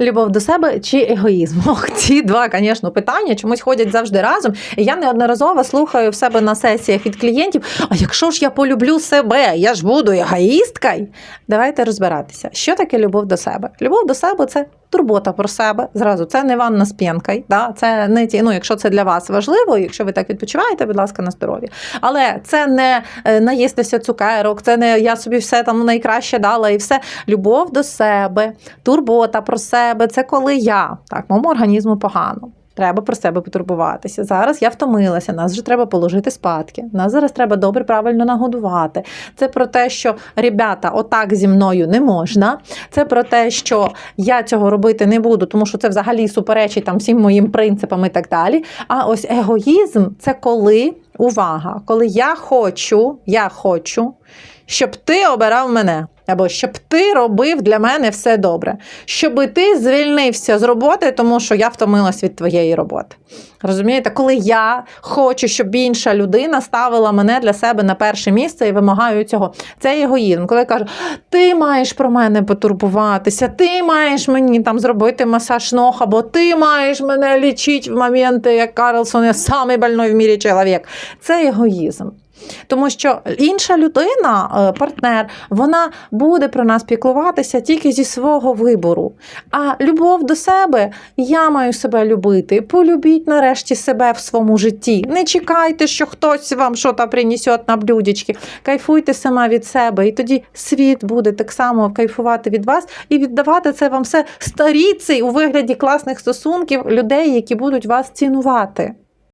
Любов до себе чи егоїзм? Ох, ці два, звісно, питання чомусь ходять завжди разом. І я неодноразово слухаю в себе на сесіях від клієнтів: а якщо ж я полюблю себе, я ж буду егоїсткою. Давайте розбиратися, що таке любов до себе. Любов до себе це турбота про себе. Зразу це не ванна з п'янкою, да? це не ті, ну, якщо це для вас важливо, якщо ви так відпочиваєте, будь ласка, на здоров'я. Але це не е, наїстися цукерок, це не я собі все там найкраще дала і все. Любов до себе, турбота про себе це коли я так, моєму організму погано. Треба про себе потурбуватися. Зараз я втомилася, нас вже треба положити спадки. Нас зараз треба добре, правильно нагодувати. Це про те, що ребята, отак зі мною не можна. Це про те, що я цього робити не буду, тому що це взагалі суперечить там всім моїм принципам і так далі. А ось егоїзм це коли увага, коли я хочу, я хочу, щоб ти обирав мене. Або щоб ти робив для мене все добре, щоб ти звільнився з роботи, тому що я втомилась від твоєї роботи. Розумієте, коли я хочу, щоб інша людина ставила мене для себе на перше місце і вимагаю цього. Це егоїзм. Коли я кажу, ти маєш про мене потурбуватися, ти маєш мені там зробити масаж ног, або ти маєш мене лічити в моменти, як Карлсон, я самий больной в мірі чоловік. Це егоїзм. Тому що інша людина, е, партнер, вона буде про нас піклуватися тільки зі свого вибору. А любов до себе, я маю себе любити. Полюбіть нарешті себе в своєму житті. Не чекайте, що хтось вам щось принесе на блюдечки. Кайфуйте сама від себе, і тоді світ буде так само кайфувати від вас і віддавати це вам все старіці у вигляді класних стосунків людей, які будуть вас цінувати.